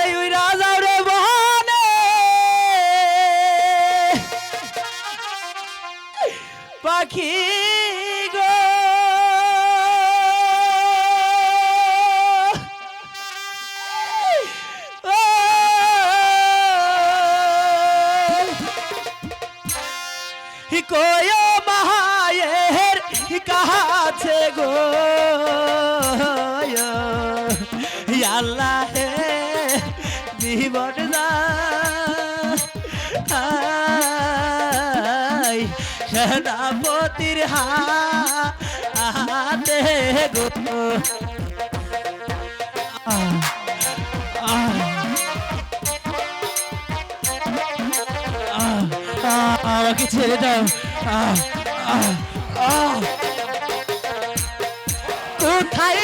এই ওই রাজা রে বনে পাখি গো। কয় মায়ের কাছে গো? সেনাপতির হাতে গো আমাকে ছেড়ে দাও। কোথায়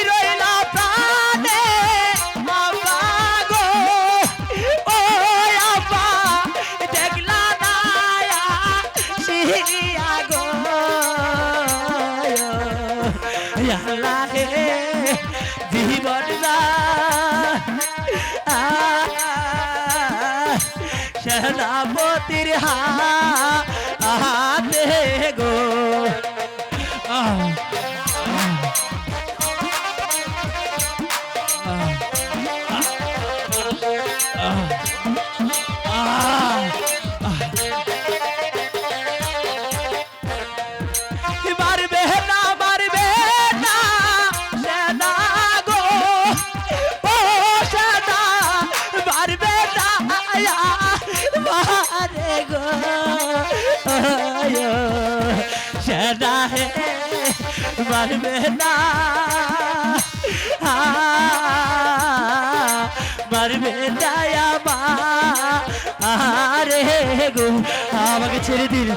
জীবন সেনাপতির হাতে মারবে না। আ, মারবে না আরে গো আমাকে ছেড়ে দিন।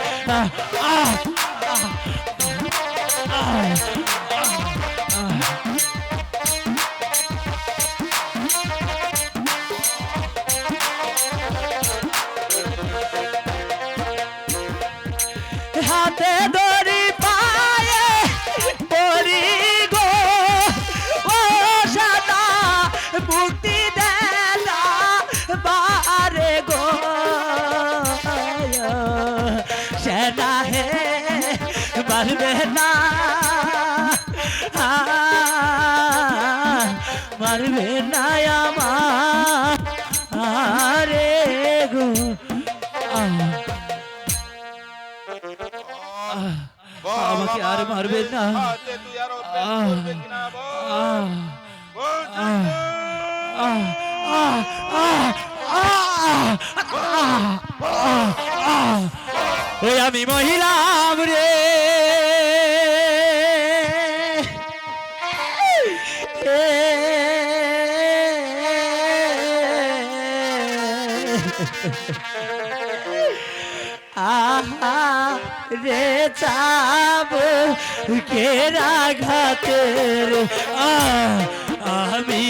হাতে মারবে না। আ, মারবে না আমার। আরে আমাকে আর মারবেন না। হাতে তুই আর আহা রে চাব কেরা ঘাতের আমি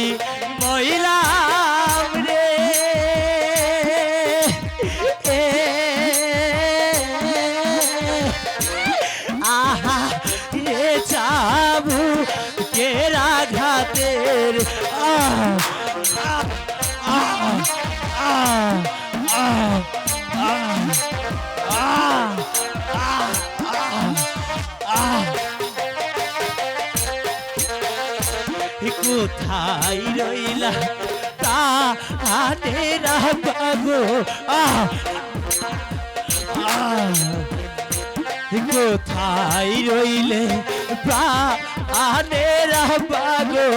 কোথায় রইলা? তা পাগো আহ কোথায় রইলে? প্রাণেরা পাগো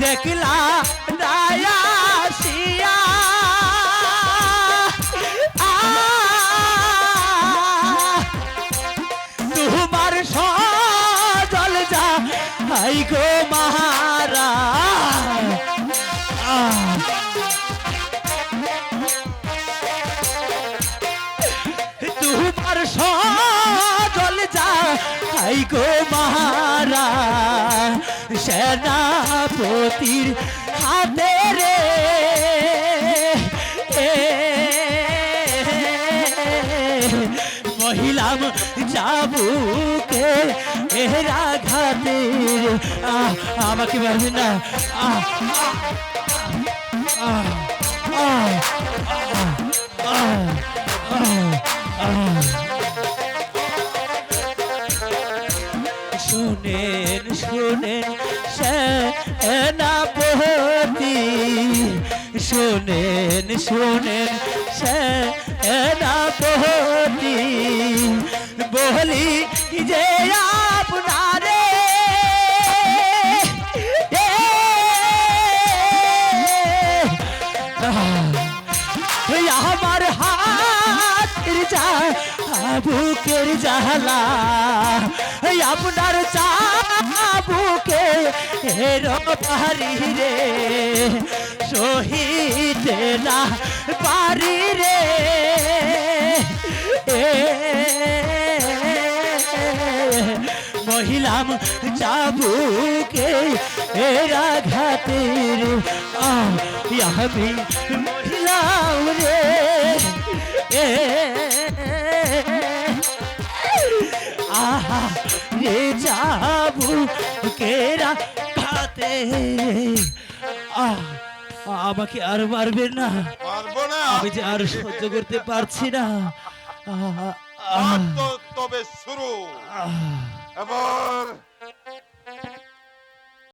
দেখলা গো মাহারা। তোমার সজল যা হাই গো মাহারা। সেনাপতির হাতে রে। মহিলাম যাবুকে এরা ঘাতের আহ, আমাকে মারবে না আহ, আহ, আহ, আহ, আহ, শোনেন শোনেন সেনাপতি বলি যে আপনারে বুকের এই আপনার চাবুকে এরো পারি রে। শহীদ না পারি রে। মহিলাম চাবুকে এরা ঘাতের আমি মহিলাম রে। এ রে যাবু। কেরা খাতে আমাকে আর মারবেন না। পারব না। আমি যে আর সহ্য করতে পারছি না। তবে শুরু। এবার